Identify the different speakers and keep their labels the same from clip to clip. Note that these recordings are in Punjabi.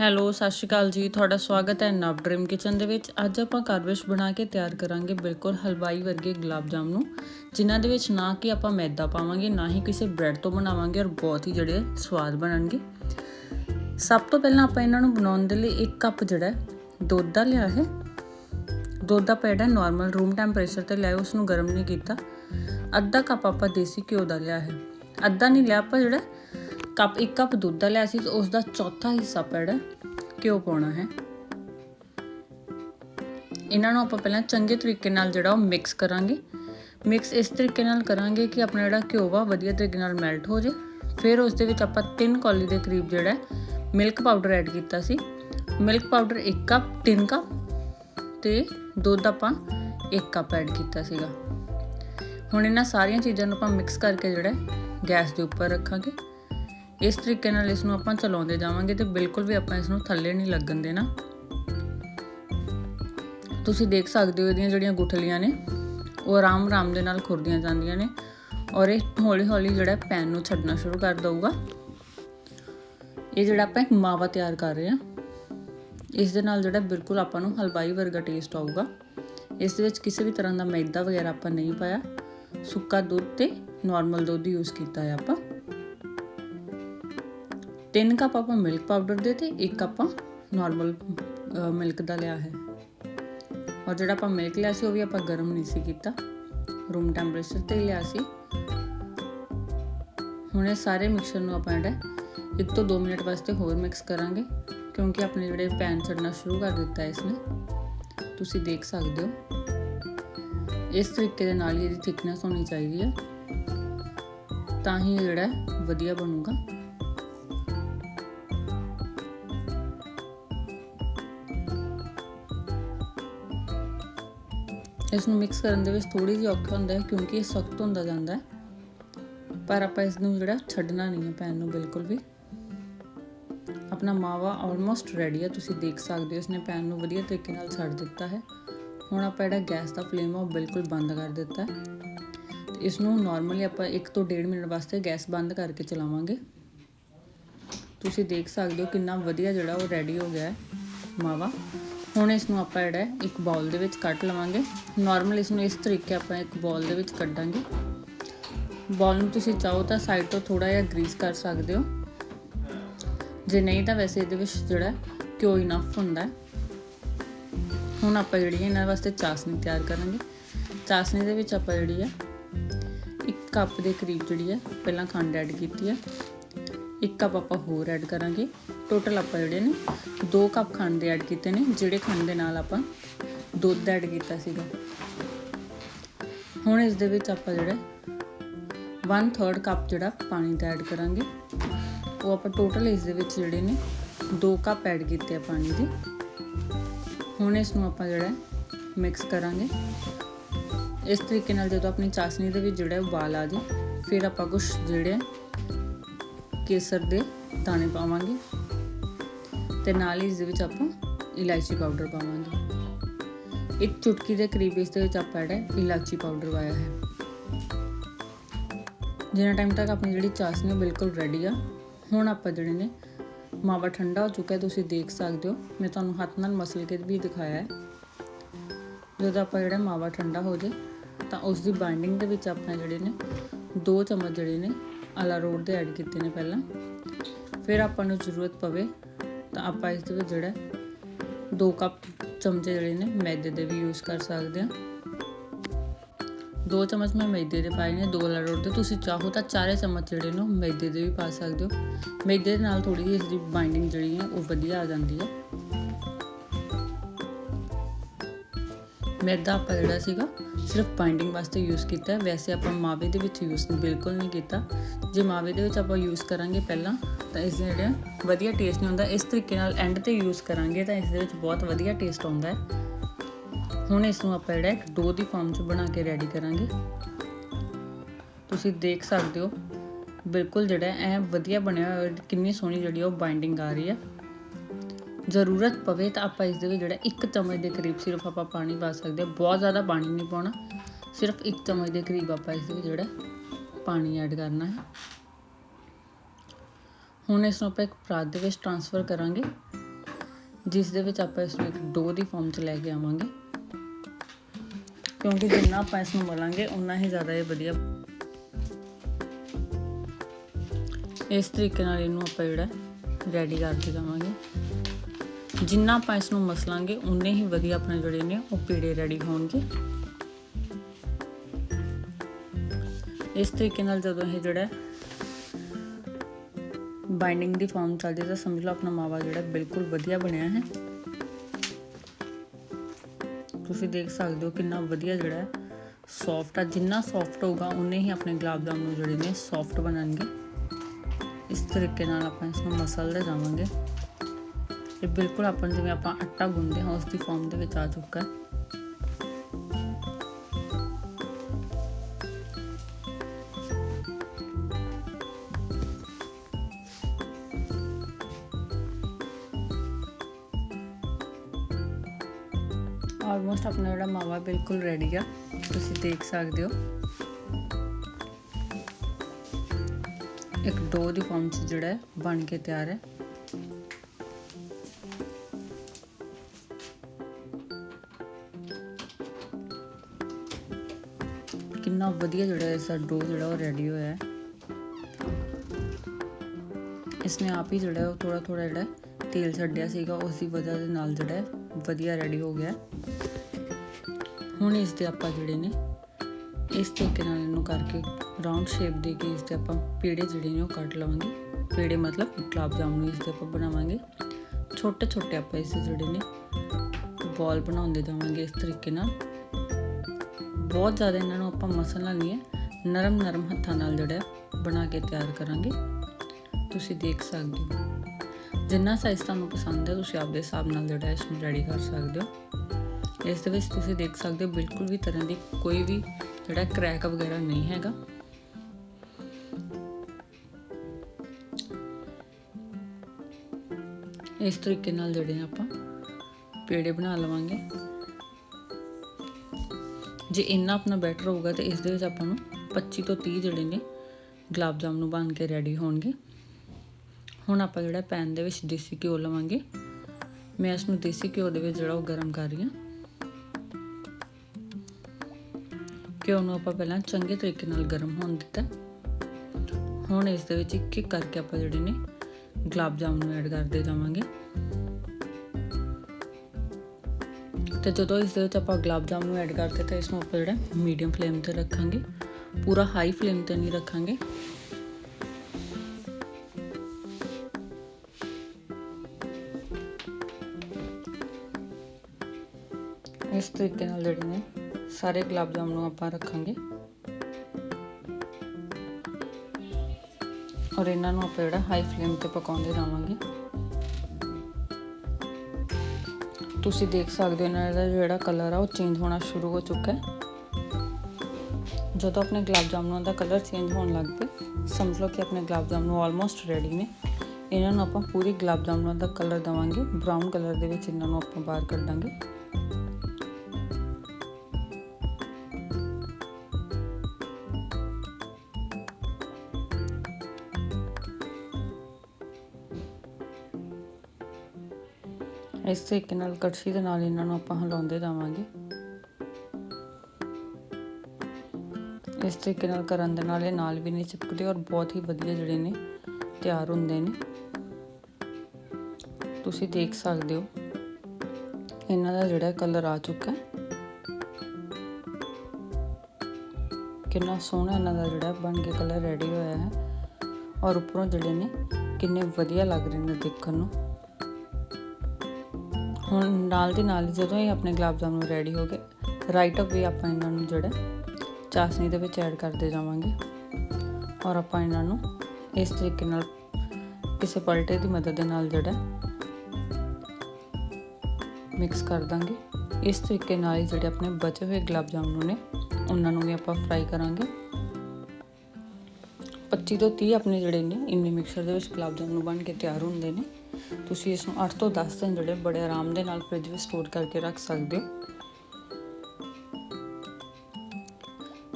Speaker 1: ਹੈਲੋ, ਸਤਿ ਸ਼੍ਰੀ ਅਕਾਲ ਜੀ। ਤੁਹਾਡਾ ਸਵਾਗਤ ਹੈ ਨਵ ਡ੍ਰੀਮ ਕਿਚਨ ਦੇ ਵਿੱਚ। ਅੱਜ ਆਪਾਂ ਘਰ ਵਿੱਚ ਬਣਾ ਕੇ ਤਿਆਰ ਕਰਾਂਗੇ ਬਿਲਕੁਲ ਹਲਵਾਈ ਵਰਗੇ ਗੁਲਾਬ ਜਾਮਨ ਨੂੰ ਜਿਨ੍ਹਾਂ ਦੇ ਵਿੱਚ ਨਾ ਕਿ ਆਪਾਂ ਮੈਦਾ ਪਾਵਾਂਗੇ, ਨਾ ਹੀ ਕਿਸੇ ਬ੍ਰੈਡ ਤੋਂ ਬਣਾਵਾਂਗੇ ਔਰ ਬਹੁਤ ਹੀ ਜਿਹੜੇ ਸਵਾਦ ਬਣਨਗੇ। ਸਭ ਤੋਂ ਪਹਿਲਾਂ ਆਪਾਂ ਇਹਨਾਂ ਨੂੰ ਬਣਾਉਣ ਦੇ ਲਈ 1 ਕੱਪ ਜਿਹੜਾ ਦੁੱਧ ਦਾ ਲਿਆ ਹੈ। ਦੁੱਧ ਦਾ ਪੈੜਾ ਨਾਰਮਲ ਰੂਮ ਟੈਂਪਰੇਚਰ ਤੇ ਲਿਆ ਉਸ ਨੂੰ ਗਰਮ ਨਹੀਂ ਕੀਤਾ। ਅੱਧਾ ਕੱਪ ਆਪਾਂ ਦੇਸੀ ਘਿਓ ਦਾ ਲਿਆ ਹੈ। ਅੱਧਾ ਨਹੀਂ ਲਿਆ, ਆਪਾਂ ਜਿਹੜਾ ਕੱਪ, ਇੱਕ ਕੱਪ ਦੁੱਧ ਦਾ ਲਿਆ ਸੀ, ਤੇ ਉਸ ਦਾ ਚੌਥਾ ਹਿੱਸਾ ਪੈੜਾ ਘਿਓ ਪਾਉਣਾ ਹੈ। ਇਹਨਾਂ ਨੂੰ ਆਪਾਂ ਪਹਿਲਾਂ ਚੰਗੇ ਤਰੀਕੇ ਨਾਲ ਜਿਹੜਾ ਉਹ ਮਿਕਸ ਕਰਾਂਗੇ। ਮਿਕਸ ਇਸ ਤਰੀਕੇ ਨਾਲ ਕਰਾਂਗੇ ਕਿ ਆਪਣਾ ਜਿਹੜਾ ਘਿਓ ਵਾ, ਵਧੀਆ ਤਰੀਕੇ ਨਾਲ ਮੈਲਟ ਹੋ ਜੇ। ਫਿਰ ਉਸ ਦੇ ਵਿੱਚ ਆਪਾਂ 3 ਕੌਲੀ ਦੇ ਕਰੀਬ ਜਿਹੜਾ ਮਿਲਕ ਪਾਊਡਰ ਐਡ ਕੀਤਾ ਸੀ। ਮਿਲਕ ਪਾਊਡਰ 1 ਕੱਪ 3 ਕੱਪ ਤੇ ਦੁੱਧ ਆਪਾਂ 1 ਕੱਪ ਐਡ ਕੀਤਾ ਸੀਗਾ। ਹੁਣ ਇਹਨਾਂ ਸਾਰੀਆਂ ਚੀਜ਼ਾਂ ਨੂੰ ਆਪਾਂ ਮਿਕਸ ਕਰਕੇ ਜਿਹੜਾ ਗੈਸ ਦੇ ਉੱਪਰ ਰੱਖਾਂਗੇ। ਇਸ ਤਰੀਕੇ ਨਾਲ ਇਸ ਨੂੰ ਆਪਾਂ ਚਲਾਉਂਦੇ ਜਾਵਾਂਗੇ ਤੇ ਬਿਲਕੁਲ ਵੀ ਆਪਾਂ ਇਸ ਨੂੰ ਥੱਲੇ ਨਹੀਂ ਲੱਗਣ ਦੇਣਾ। ਤੁਸੀਂ ਦੇਖ ਸਕਦੇ ਹੋ ਇਹਦੀਆਂ ਜਿਹੜੀਆਂ ਗੁਠਲੀਆਂ ਨੇ, ਉਹ ਆਰਾਮ-ਆਰਾਮ ਦੇ ਨਾਲ ਖੁਰਦੀਆਂ ਜਾਂਦੀਆਂ ਨੇ ਔਰ ਇਹ ਹੌਲੀ-ਹੌਲੀ ਜਿਹੜਾ ਪੈਨ ਨੂੰ ਛੱਡਣਾ ਸ਼ੁਰੂ ਕਰ ਦਊਗਾ। ਇਹ ਜਿਹੜਾ ਆਪਾਂ ਇੱਕ ਮਾਵਾ ਤਿਆਰ ਕਰ ਰਹੇ ਹਾਂ, ਇਸ ਦੇ ਨਾਲ ਜਿਹੜਾ ਬਿਲਕੁਲ ਆਪਾਂ ਨੂੰ ਹਲਵਾਈ ਵਰਗਾ ਟੇਸਟ ਆਊਗਾ। ਇਸ ਦੇ ਵਿੱਚ ਕਿਸੇ ਵੀ ਤਰ੍ਹਾਂ ਦਾ ਮੈਦਾ ਵਗੈਰਾ ਆਪਾਂ ਨਹੀਂ ਪਾਇਆ, ਸੁੱਕਾ ਦੁੱਧ ਤੇ ਨਾਰਮਲ ਦੁੱਧ ਯੂਜ਼ ਕੀਤਾ ਹੈ ਆਪਾਂ। 3 ਕੱਪ ਆਪਾਂ ਮਿਲਕ ਪਾਊਡਰ ਦੇ ਤੇ 1 ਕੱਪ ਨਾਰਮਲ ਮਿਲਕ ਦਾ ਲਿਆ ਹੈ। ਔਰ ਜਿਹੜਾ ਆਪਾਂ ਮਿਲਕ ਲਿਆ ਸੀ, ਉਹ ਵੀ ਆਪਾਂ ਗਰਮ ਨਹੀਂ ਸੀ ਕੀਤਾ। ਰੂਮ ਟੈਂਪਰੇਚਰ ਤੇ ਲਿਆ ਸੀ। ਹੁਣ ਇਹ ਸਾਰੇ ਮਿਕਸਚਰ ਨੂੰ ਆਪਾਂ ਜਿਹੜਾ ਇੱਕ ਤੋਂ 2 ਮਿੰਟ ਵਾਸਤੇ ਹੋਰ ਮਿਕਸ ਕਰਾਂਗੇ, ਕਿਉਂਕਿ ਆਪਣੇ ਜਿਹੜੇ ਪੈਨ ਛੱਡਣਾ ਸ਼ੁਰੂ ਕਰ ਦਿੱਤਾ ਹੈ ਇਸਨੇ। ਤੁਸੀਂ ਦੇਖ ਸਕਦੇ ਹੋ। ਇਸ ਤਰੀਕੇ ਦੇ ਨਾਲ ਇਹਦੀ ਥਿਕਨੈਸ ਹੋਣੀ ਚਾਹੀਦੀ ਹੈ। ਤਾਂ ਹੀ ਇਹ ਜਿਹੜਾ ਵਧੀਆ ਬਣੂਗਾ। ਇਸ ਨੂੰ ਮਿਕਸ ਕਰਨ ਦੇ ਵਿੱਚ ਥੋੜੀ ਜਿਹੀ ਔਖਾ ਹੁੰਦਾ ਹੈ ਕਿਉਂਕਿ ਇਹ ਸਖਤ ਹੁੰਦਾ ਜਾਂਦਾ ਹੈ। ਪਰ ਆਪਾਂ ਇਸ ਨੂੰ ਜਿਹੜਾ ਛੱਡਣਾ ਨਹੀਂ ਹੈ ਪੈਨ ਨੂੰ ਬਿਲਕੁਲ ਵੀ। ਆਪਣਾ ਮਾਵਾ ਆਲਮੋਸਟ ਰੈਡੀ ਹੈ, ਤੁਸੀਂ ਦੇਖ ਸਕਦੇ ਹੋ ਇਸਨੇ ਪੈਨ ਨੂੰ ਵਧੀਆ ਤਰੀਕੇ ਨਾਲ ਛੱਡ ਦਿੱਤਾ ਹੈ। ਹੁਣ ਆਪਾਂ ਜਿਹੜਾ ਗੈਸ ਦਾ ਫਲੇਮ ਆ ਉਹ ਬਿਲਕੁਲ ਬੰਦ ਕਰ ਦਿੱਤਾ ਹੈ। ਤੇ ਇਸ ਨੂੰ ਨਾਰਮਲੀ ਆਪਾਂ 1 ਤੋਂ 1.5 ਮਿੰਟ ਵਾਸਤੇ ਗੈਸ ਬੰਦ ਕਰਕੇ ਚਲਾਵਾਂਗੇ। ਤੁਸੀਂ ਦੇਖ ਸਕਦੇ ਹੋ ਕਿੰਨਾ ਵਧੀਆ ਜਿਹੜਾ ਉਹ ਰੈਡੀ ਹੋ ਗਿਆ ਹੈ ਮਾਵਾ। ਹੁਣ ਇਸ ਨੂੰ ਆਪਾਂ ਜਿਹੜਾ ਇੱਕ ਬਾਉਲ ਦੇ ਵਿੱਚ ਕੱਟ ਲਵਾਂਗੇ। ਨਾਰਮਲ ਇਸ ਨੂੰ ਇਸ ਤਰੀਕੇ ਆਪਾਂ ਇੱਕ ਬਾਉਲ ਦੇ ਵਿੱਚ ਕੱਢਾਂਗੇ। ਬਾਉਲ ਨੂੰ ਤੁਸੀਂ ਚਾਹੋ ਤਾਂ ਸਾਈਡ ਤੋਂ ਥੋੜਾ ਜਿਹਾ ਗਰੀਸ ਕਰ ਸਕਦੇ ਹੋ। ਜੇ ਨਹੀਂ ਤਾਂ ਵੈਸੇ ਇਹਦੇ ਵਿੱਚ ਜਿਹੜਾ ਘਿਓ ਇਨਫ ਹੁੰਦਾ ਹੁਣ ਆਪਾਂ ਜਿਹੜੀ ਇਹਨਾਂ ਵਾਸਤੇ ਚਾਸਨੀ ਤਿਆਰ ਕਰਾਂਗੇ। ਚਾਸਨੀ ਦੇ ਵਿੱਚ ਆਪਾਂ ਜਿਹੜੀ ਹੈ ਇੱਕ ਕੱਪ ਦੇ ਕਰੀਬ ਜਿਹੜੀ ਹੈ ਪਹਿਲਾਂ ਖੰਡ ਐਡ ਕੀਤੀ ਹੈ। ਇੱਕ ਕੱਪ ਆਪਾਂ ਹੋਰ ਐਡ ਕਰਾਂਗੇ। ਟੋਟਲ ਆਪਾਂ ਜਿਹੜੇ ਨੇ 2 ਕੱਪ ਖੰਡ ਦੇ ਐਡ ਕੀਤੇ ਨੇ, ਜਿਹੜੇ ਖੰਡ ਦੇ ਨਾਲ ਆਪਾਂ ਦੁੱਧ ਐਡ ਕੀਤਾ ਸੀਗਾ। ਹੁਣ ਇਸ ਦੇ ਵਿੱਚ ਆਪਾਂ ਜਿਹੜਾ 1/3 ਕੱਪ ਜਿਹੜਾ ਪਾਣੀ ਦਾ ਐਡ ਕਰਾਂਗੇ। ਉਹ ਆਪਾਂ ਟੋਟਲ ਇਸ ਦੇ ਵਿੱਚ ਜਿਹੜੇ ਨੇ 2 ਕੱਪ ਐਡ ਕੀਤੇ ਆ ਪਾਣੀ ਦੇ। ਹੁਣ ਇਸ ਨੂੰ ਆਪਾਂ ਜਿਹੜਾ ਮਿਕਸ ਕਰਾਂਗੇ। ਇਸ ਤਰੀਕੇ ਨਾਲ ਜਦੋਂ ਆਪਣੀ ਚਾਸ਼ਨੀ ਦੇ ਵਿੱਚ ਜਿਹੜਾ ਉਬਾਲ ਆ ਜੇ ਫਿਰ ਆਪਾਂ ਕੁਝ ਜਿਹੜੇ ਕੇਸਰ ਦੇ ਦਾਣੇ ਪਾਵਾਂਗੇ। ਤੇ ਨਾਲ ਹੀ ਇਸ ਦੇ ਵਿੱਚ ਆਪਾਂ ਇਲਾਇਚੀ ਪਾਊਡਰ ਪਾਵਾਂਗੇ। ਇੱਕ ਚੁਟਕੀ ਦੇ ਕਰੀਬ ਇਸ ਦੇ ਵਿੱਚ ਆਪਾਂ ਜਿਹੜਾ ਇਲਾਇਚੀ ਪਾਊਡਰ ਪਾਇਆ ਹੈ। ਜਿੰਨਾ ਟਾਈਮ ਤੱਕ ਆਪਣੀ ਜਿਹੜੀ ਚਾਸ਼ਨੀ ਬਿਲਕੁਲ ਰੈਡੀ ਆ, ਹੁਣ ਆਪਾਂ ਜਿਹੜੇ ਨੇ ਮਾਵਾ ਠੰਡਾ ਹੋ ਚੁੱਕਾ ਹੈ, ਤੁਸੀਂ ਦੇਖ ਸਕਦੇ ਹੋ। ਮੈਂ ਤੁਹਾਨੂੰ ਹੱਥ ਨਾਲ ਮਸਲ ਕੇ ਵੀ ਦਿਖਾਇਆ ਹੈ। ਜਦੋਂ ਆਪਾਂ ਜਿਹੜਾ ਮਾਵਾ ਠੰਡਾ ਹੋ ਜੇ, ਤਾਂ ਉਸ ਦੀ ਬਾਈਂਡਿੰਗ ਦੇ ਵਿੱਚ ਆਪਾਂ ਜਿਹੜੇ ਨੇ ਦੋ ਚਮਚ ਜਿਹੜੇ ਨੇ ਅਲਾਰੋਟ ਦੇ ਐਡ ਕੀਤੇ ਨੇ ਪਹਿਲਾਂ। ਫਿਰ ਆਪਾਂ ਨੂੰ ਜ਼ਰੂਰਤ ਪਵੇ ਤਾਂ ਆਪਾਂ ਇਸ ਦੇ ਵਿੱਚ ਜਿਹੜਾ 2 ਕੱਪ ਚਮਚੇ ਜਿਹੜੇ ਨੇ ਮੈਦੇ ਦੇ ਵੀ ਯੂਜ਼ ਕਰ ਸਕਦੇ ਹਾਂ। 2 ਚਮਚ ਮੈਂ ਮੈਦੇ ਦੇ ਪਾਏ ਨੇ 2 ਅਲਾਰੋਟ ਦੇ। ਤੁਸੀਂ ਚਾਹੋ ਤਾਂ ਚਾਰੇ ਚਮਚ ਜਿਹੜੇ ਨੇ ਮੈਦੇ ਦੇ ਵੀ ਪਾ ਸਕਦੇ ਹੋ। ਮੈਦੇ ਦੇ ਨਾਲ ਥੋੜੀ ਜਿਹੀ ਇਸ ਦੀ ਬਾਈਂਡਿੰਗ ਜਿਹੜੀ ਹੈ ਉਹ ਵਧੀਆ ਆ ਜਾਂਦੀ ਹੈ। ਮੈਦਾ ਆਪਾਂ ਜਿਹੜਾ ਸੀਗਾ ਸਿਰਫ ਬਾਈਂਡਿੰਗ ਵਾਸਤੇ ਯੂਜ਼ ਕੀਤਾ ਵੈਸੇ ਆਪਾਂ ਮਾਵੇ ਦੇ ਵਿੱਚ ਯੂਜ਼ ਬਿਲਕੁਲ ਨਹੀਂ ਕੀਤਾ। ਜੇ ਮਾਵੇ ਦੇ ਵਿੱਚ ਆਪਾਂ ਯੂਜ਼ ਕਰਾਂਗੇ ਪਹਿਲਾਂ, ਤਾਂ ਇਸ ਦੇ ਜਿਹੜਾ ਵਧੀਆ ਟੇਸਟ ਨਹੀਂ ਹੁੰਦਾ। ਇਸ ਤਰੀਕੇ ਨਾਲ ਐਂਡ ਤੇ ਯੂਜ਼ ਕਰਾਂਗੇ, ਤਾਂ ਇਸ ਦੇ ਵਿੱਚ ਬਹੁਤ ਵਧੀਆ ਟੇਸਟ ਆਉਂਦਾ ਹੈ। ਹੁਣ ਇਸ ਨੂੰ ਆਪਾਂ ਜਿਹੜਾ ਇੱਕ ਡੋ ਦੀ ਫਾਰਮ 'ਚ ਬਣਾ ਕੇ ਰੈਡੀ ਕਰਾਂਗੇ। ਤੁਸੀਂ ਦੇਖ ਸਕਦੇ ਹੋ, ਬਿਲਕੁਲ ਜਿਹੜਾ ਐ ਵਧੀਆ ਬਣਿਆ ਹੋਇਆ, ਕਿੰਨੀ ਸੋਹਣੀ ਜਿਹੜੀ ਉਹ ਬਾਈਂਡਿੰਗ ਆ ਰਹੀ ਹੈ। ਜ਼ਰੂਰਤ ਪਵੇ ਤਾਂ ਆਪਾਂ ਇਸ ਦੇ ਵਿੱਚ ਜਿਹੜਾ ਇੱਕ ਚਮਚ ਦੇ ਕਰੀਬ ਸਿਰਫ ਆਪਾਂ ਪਾਣੀ ਪਾ ਸਕਦੇ ਹਾਂ। ਬਹੁਤ ਜ਼ਿਆਦਾ ਪਾਣੀ ਨਹੀਂ ਪਾਉਣਾ। ਸਿਰਫ ਇੱਕ ਚਮਚ ਦੇ ਕਰੀਬ ਆਪਾਂ ਇਸ ਦੇ ਵਿੱਚ ਜਿਹੜਾ ਪਾਣੀ ਐਡ ਕਰਨਾ ਹੈ। ਹੁਣ ਇਸ ਨੂੰ ਆਪਾਂ ਇੱਕ ਪਰਾਤ ਦੇ ਵਿੱਚ ਟ੍ਰਾਂਸਫਰ ਕਰਾਂਗੇ। ਜਿਸ ਦੇ ਵਿੱਚ ਆਪਾਂ ਇਸ ਨੂੰ ਇੱਕ ਡੋ ਦੀ ਫਾਰਮ 'ਚ ਲੈ ਕੇ ਆਵਾਂਗੇ। ਕਿਉਂਕਿ ਜਿੰਨਾ ਆਪਾਂ ਇਸ ਨੂੰ ਮਲਾਂਗੇ ਉਨਾ ਹੀ ਜ਼ਿਆਦਾ ਇਹ ਵਧੀਆ ਇਸ ਤਰੀਕੇ ਨਾਲ ਇਹਨੂੰ ਆਪਾਂ ਜਿਹੜਾ ਰੈਡੀ ਕਰਕੇ ਜਾਵਾਂਗੇ ਜਿੰਨਾ ਆਪਾਂ ਇਸ ਨੂੰ ਮਸਲਾਂਗੇ ਉਨੇ ਹੀ ਵਧੀਆ ਆਪਣੇ ਜਿਹੜੇ ਨੇ, ਉਹ ਪੀੜੇ ਰੈਡੀ ਹੋਣਗੇ। ਇਸ ਤਰੀਕੇ ਨਾਲ ਜਦੋਂ ਇਹ ਜਿਹੜਾ ਬਾਈਂਡਿੰਗ ਦੀ ਫਾਰਮ ਚੱਲ ਜੇ, ਤਾਂ ਸਮਝ ਲਓ ਆਪਣਾ ਮਾਵਾ ਜਿਹੜਾ ਬਿਲਕੁਲ ਵਧੀਆ ਬਣਿਆ ਹੈ। ਤੁਸੀਂ ਦੇਖ ਸਕਦੇ ਹੋ ਕਿੰਨਾ ਵਧੀਆ ਜਿਹੜਾ ਸੌਫਟ ਆ। ਜਿੰਨਾ ਸੌਫਟ ਹੋਊਗਾ ਉਨੇ ਹੀ ਆਪਣੇ ਗੁਲਾਬ ਜਾਮੁਨ ਜਿਹੜੇ ਨੇ ਸੌਫਟ ਬਣਨਗੇ। ਇਸ ਤਰੀਕੇ ਨਾਲ ਆਪਾਂ ਇਸ ਨੂੰ ਮਸਲਦੇ ਜਾਵਾਂਗੇ। ਇਹ ਬਿਲਕੁਲ ਆਪਾਂ ਜਿਵੇਂ ਆਪਾਂ ਆਟਾ ਗੁੰਨਦੇ ਹਾਂ ਉਸ ਦੀ ਫਾਰਮ ਦੇ ਵਿੱਚ ਆ ਚੁੱਕਾ ਹੈ। ਆਲਮੋਸਟ ਆਪਣਾ ਜਿਹੜਾ ਮਾਵਾ ਬਿਲਕੁਲ ਰੈਡੀ ਆ, ਤੁਸੀਂ ਦੇਖ ਸਕਦੇ ਹੋ। ਇੱਕ ਡੋ ਦੀ ਫਾਰਮ ਚ ਜਿਹੜਾ ਹੈ, ਬਣ ਕੇ ਤਿਆਰ ਹੈ। ਕਿੰਨਾ ਵਧੀਆ ਜਿਹੜਾ ਇਸ ਦਾ ਡੋ ਜਿਹੜਾ ਉਹ ਰੈਡੀ ਹੋਇਆ ਹੈ। ਇਸਨੇ ਆਪ ਹੀ ਜਿਹੜਾ ਉਹ ਥੋੜਾ ਥੋੜਾ ਜਿਹੜਾ ਤੇਲ ਛੱਡਿਆ ਸੀਗਾ ਉਸ ਦੀ ਵਜ੍ਹਾ ਦੇ ਨਾਲ ਜਿਹੜਾ ਵਧੀਆ ਰੈਡੀ ਹੋ ਗਿਆ। ਹੁਣ ਇਸ ਦੇ ਆਪਾਂ ਜਿਹੜੇ ਨੇ, ਇਸ ਤਰੀਕੇ ਨਾਲ ਇਹਨੂੰ ਕਰਕੇ ਰਾਉਂਡ ਸ਼ੇਪ ਦੇ ਕੇ ਇਸ ਦੇ ਆਪਾਂ ਪੇੜੇ ਜਿਹੜੇ ਨੇ ਉਹ ਕੱਟ ਲਵਾਂਗੇ। ਪੇੜੇ ਮਤਲਬ ਗੁਲਾਬ ਜਾਮੁਨ ਇਸ ਦੇ ਆਪਾਂ ਬਣਾਵਾਂਗੇ। ਛੋਟੇ ਛੋਟੇ ਆਪਾਂ ਇਸ ਜਿਹੜੇ ਨੇ ਬਾਲ ਬਣਾਉਂਦੇ ਜਾਵਾਂਗੇ ਇਸ ਤਰੀਕੇ ਨਾਲ। ਬਹੁਤ ਜ਼ਿਆਦਾ ਇਹਨਾਂ ਨੂੰ ਆਪਾਂ ਮਸਲਣਾ ਨਹੀਂ ਹੈ, ਨਰਮ ਨਰਮ ਹੱਥਾਂ ਨਾਲ ਜਿਹੜਾ ਬਣਾ ਕੇ ਤਿਆਰ ਕਰਾਂਗੇ। ਤੁਸੀਂ ਦੇਖ ਸਕਦੇ ਹੋ। ਜਿੰਨਾ ਸਾਈਜ਼ ਤੁਹਾਨੂੰ ਪਸੰਦ ਹੈ, ਤੁਸੀਂ ਆਪਦੇ ਹਿਸਾਬ ਨਾਲ ਜਿਹੜਾ ਇਸ ਨੂੰ ਰੈਡੀ ਕਰ ਸਕਦੇ ਹੋ। ਇਸ ਦੇ ਵਿੱਚ ਤੁਸੀਂ ਦੇਖ ਸਕਦੇ ਹੋ ਬਿਲਕੁਲ ਵੀ ਤਰ੍ਹਾਂ ਦੀ ਕੋਈ ਵੀ ਜਿਹੜਾ ਕ੍ਰੈਕ ਵਗੈਰਾ ਨਹੀਂ ਹੈਗਾ। ਇਸ ਤਰੀਕੇ ਨਾਲ ਜਿਹੜੇ ਆਪਾਂ ਪੇੜੇ ਬਣਾ ਲਵਾਂਗੇ। ਜੇ ਇੰਨਾ ਆਪਣਾ ਬੈਟਰ ਹੋਊਗਾ ਤੇ ਇਸ ਦੇ ਵਿੱਚ ਆਪਾਂ ਨੂੰ 25 ਤੋਂ 30 ਜਿਹੜੇ ਨੇ ਗੁਲਾਬ ਜਾਮੁਨ ਬਣ ਕੇ ਰੈਡੀ ਹੋਣਗੇ। ਹੁਣ ਆਪਾਂ ਜਿਹੜਾ ਪੈਨ ਦੇ ਵਿੱਚ ਦੇਸੀ ਘਿਓ ਲਵਾਂਗੇ। ਮੈਂ ਇਸ ਨੂੰ ਦੇਸੀ ਘਿਓ ਦੇ ਵਿੱਚ ਜਿਹੜਾ ਉਹ ਗਰਮ ਕਰ ਰਹੀ ਹਾਂ। ਘਿਓ ਨੂੰ ਆਪਾਂ ਪਹਿਲਾਂ ਚੰਗੇ ਤਰੀਕੇ ਨਾਲ ਗਰਮ ਹੋਣ ਦਿੱਤਾ। ਹੁਣ ਇਸ ਦੇ ਵਿੱਚ ਇੱਕ ਇੱਕ ਕਰਕੇ ਆਪਾਂ ਜਿਹੜੇ ਨੇ ਗੁਲਾਬ ਜਾਮੁਨ ਨੂੰ ਐਡ ਕਰਦੇ ਜਾਵਾਂਗੇ। ਤੇ ਜਦੋਂ ਇਸ ਦੇ ਵਿੱਚ ਆਪਾਂ ਗੁਲਾਬ ਜਾਮੁਨ ਨੂੰ ਐਡ ਕਰਦੇ ਤਾਂ ਇਸ ਨੂੰ ਆਪਾਂ ਜਿਹੜਾ ਮੀਡੀਅਮ ਫਲੇਮ ਤੇ ਰੱਖਾਂਗੇ। ਪੂਰਾ ਹਾਈ ਫਲੇਮ ਤੇ ਨਹੀਂ ਰੱਖਾਂਗੇ। ਇਸ ਤਰੀਕੇ ਨਾਲ ਜਿਹੜੇ ਨੇ ਸਾਰੇ ਗੁਲਾਬ ਜਾਮੁਨ ਨੂੰ ਆਪਾਂ ਰੱਖਾਂਗੇ। ਔਰ ਇਹਨਾਂ ਨੂੰ ਆਪਾਂ ਜਿਹੜਾ ਹਾਈ ਫਲੇਮ ਤੇ ਪਕਾਉਂਦੇ ਰਹਾਂਗੇ। ਤੁਸੀਂ ਦੇਖ ਸਕਦੇ ਹੋ ਇਹਨਾਂ ਦਾ ਜਿਹੜਾ ਕਲਰ ਆ, ਉਹ ਚੇਂਜ ਹੋਣਾ ਸ਼ੁਰੂ ਹੋ ਚੁੱਕਾ ਹੈ। ਜਦੋਂ ਆਪਣੇ ਗੁਲਾਬ ਜਾਮੁਨਾਂ ਦਾ ਕਲਰ ਚੇਂਜ ਹੋਣ ਲੱਗ ਪਏ, ਸਮਝ ਲਓ ਕਿ ਆਪਣੇ ਗੁਲਾਬ ਜਾਮੁਨ ਆਲਮੋਸਟ ਰੈਡੀ ਨੇ। ਇਹਨਾਂ ਨੂੰ ਆਪਾਂ ਪੂਰੀ ਗੁਲਾਬ ਜਾਮੁਨਾਂ ਦਾ ਕਲਰ ਦਵਾਂਗੇ ਬ੍ਰਾਊਨ ਕਲਰ ਦੇ ਵਿੱਚ ਇਹਨਾਂ ਨੂੰ ਆਪਾਂ ਬਾਹਰ ਕੱਢਾਂਗੇ। ਇਸ ਤਰੀਕੇ ਨਾਲ ਕੜਛੀ ਦੇ ਨਾਲ ਇਹਨਾਂ ਨੂੰ ਆਪਾਂ ਹਿਲਾਉਂਦੇ ਜਾਵਾਂਗੇ। ਇਸ ਤਰੀਕੇ ਨਾਲ ਕਰਨ ਦੇ ਨਾਲ ਇਹ ਨਾਲ ਵੀ ਨਹੀਂ ਚਿਪਕਦੇ ਔਰ ਬਹੁਤ ਹੀ ਵਧੀਆ ਜਿਹੜੇ ਨੇ ਤਿਆਰ ਹੁੰਦੇ ਨੇ। ਤੁਸੀਂ ਦੇਖ ਸਕਦੇ ਹੋ, ਇਹਨਾਂ ਦਾ ਜਿਹੜਾ ਕਲਰ ਆ ਚੁੱਕਾ ਹੈ। ਕਿੰਨਾ ਸੋਹਣਾ ਇਹਨਾਂ ਦਾ ਜਿਹੜਾ ਬਣ ਕੇ ਕਲਰ ਰੈਡੀ ਹੋਇਆ ਹੈ। ਔਰ ਉੱਪਰੋਂ ਜਿਹੜੇ ਨੇ ਕਿੰਨੇ ਵਧੀਆ ਲੱਗ ਰਹੇ ਨੇ ਦੇਖਣ ਨੂੰ। ਹੁਣ ਨਾਲ ਦੀ ਨਾਲ ਜਦੋਂ ਹੀ ਆਪਣੇ ਗੁਲਾਬ ਜਾਮੁਨ ਰੈਡੀ ਹੋ ਗਏ ਰਾਈਟ ਅਪ ਵੀ ਆਪਾਂ ਇਹਨਾਂ ਨੂੰ ਜਿਹੜਾ ਚਾਸਨੀ ਦੇ ਵਿੱਚ ਐਡ ਕਰਦੇ ਜਾਵਾਂਗੇ ਔਰ ਆਪਾਂ ਇਹਨਾਂ ਨੂੰ ਇਸ ਤਰੀਕੇ ਨਾਲ ਕਿਸੇ ਪਲਟੇ ਦੀ ਮਦਦ ਦੇ ਨਾਲ ਜਿਹੜਾ ਮਿਕਸ ਕਰ ਦਾਂਗੇ। ਇਸ ਤਰੀਕੇ ਨਾਲ ਹੀ ਜਿਹੜੇ ਆਪਣੇ ਬਚੇ ਹੋਏ ਗੁਲਾਬ ਜਾਮੁਨ ਨੇ ਉਹਨਾਂ ਨੂੰ ਵੀ ਆਪਾਂ ਫਰਾਈ ਕਰਾਂਗੇ। 25 ਤੋਂ 30 ਆਪਣੇ ਜਿਹੜੇ ਨੇ, ਇੰਨੇ ਮਿਕਸਰ ਦੇ ਵਿੱਚ ਗੁਲਾਬ ਜਾਮੁਨ ਬਣ ਕੇ ਤਿਆਰ ਹੁੰਦੇ ਨੇ। ਤੁਸੀਂ ਇਸ ਨੂੰ 8 ਤੋਂ 10 ਦਿਨ ਜਿਹੜੇ ਬੜੇ ਆਰਾਮ ਦੇ ਨਾਲ ਫ੍ਰਿਜ ਵਿੱਚ ਸਟੋਰ ਕਰਕੇ ਰੱਖ ਸਕਦੇ ਹੋ।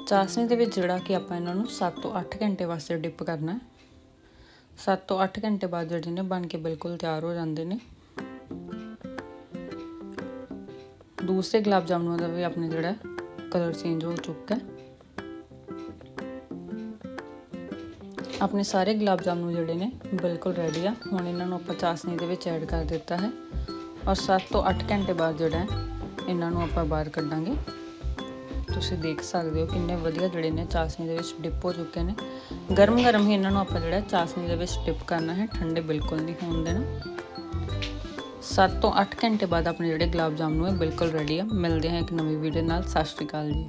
Speaker 1: ਚਾਸਨੀ ਦੇ ਵਿੱਚ ਜਿਹੜਾ ਕਿ ਆਪਾਂ ਇਹਨਾਂ ਨੂੰ 7 ਤੋਂ 8 ਘੰਟੇ ਵਾਸਤੇ ਡਿਪ ਕਰਨਾ ਹੈ। 7 ਤੋਂ 8 ਘੰਟੇ ਬਾਅਦ ਜਿਹੜੇ ਨੇ, ਬਣ ਕੇ ਬਿਲਕੁਲ ਤਿਆਰ ਹੋ ਜਾਂਦੇ ਨੇ। ਦੂਸਰੇ ਗੁਲਾਬ ਜਾਮਨੂਆਂ ਦਾ ਵੀ ਆਪਣੇ ਜਿਹੜਾ ਕਲਰ ਚੇਂਜ ਹੋ ਚੁੱਕਾ ਹੈ। ਆਪਣੇ ਸਾਰੇ ਗੁਲਾਬ ਜਾਮਨੂੰ ਜਿਹੜੇ ਨੇ, ਬਿਲਕੁਲ ਰੈਡੀ ਆ। ਹੁਣ ਇਹਨਾਂ ਨੂੰ ਆਪਾਂ ਚਾਸਨੀ ਦੇ ਵਿੱਚ ਐਡ ਕਰ ਦਿੱਤਾ ਹੈ। ਔਰ 7 ਤੋਂ 8 ਘੰਟੇ ਬਾਅਦ ਜਿਹੜਾ ਹੈ, ਇਹਨਾਂ ਨੂੰ ਆਪਾਂ ਬਾਹਰ ਕੱਢਾਂਗੇ। ਤੁਸੀਂ ਦੇਖ ਸਕਦੇ ਹੋ ਕਿੰਨੇ ਵਧੀਆ ਜਿਹੜੇ ਨੇ ਚਾਸਨੀ ਦੇ ਵਿੱਚ ਡਿਪ ਹੋ ਚੁੱਕੇ ਨੇ। ਗਰਮ ਗਰਮ ਹੀ ਇਹਨਾਂ ਨੂੰ ਆਪਾਂ ਜਿਹੜਾ ਚਾਸਨੀ ਦੇ ਵਿੱਚ ਡਿਪ ਕਰਨਾ ਹੈ। ਠੰਡੇ ਬਿਲਕੁਲ ਨਹੀਂ ਹੋਣ ਦੇਣਾ। 7 ਤੋਂ 8 ਘੰਟੇ ਬਾਅਦ ਆਪਣੇ ਜਿਹੜੇ ਗੁਲਾਬ ਜਾਮਨੂੰ ਹੈ ਬਿਲਕੁਲ ਰੈਡੀ ਆ। ਮਿਲਦੇ ਹਾਂ ਇੱਕ ਨਵੀਂ ਵੀਡੀਓ ਨਾਲ। ਸਤਿ ਸ਼੍ਰੀ ਅਕਾਲ ਜੀ।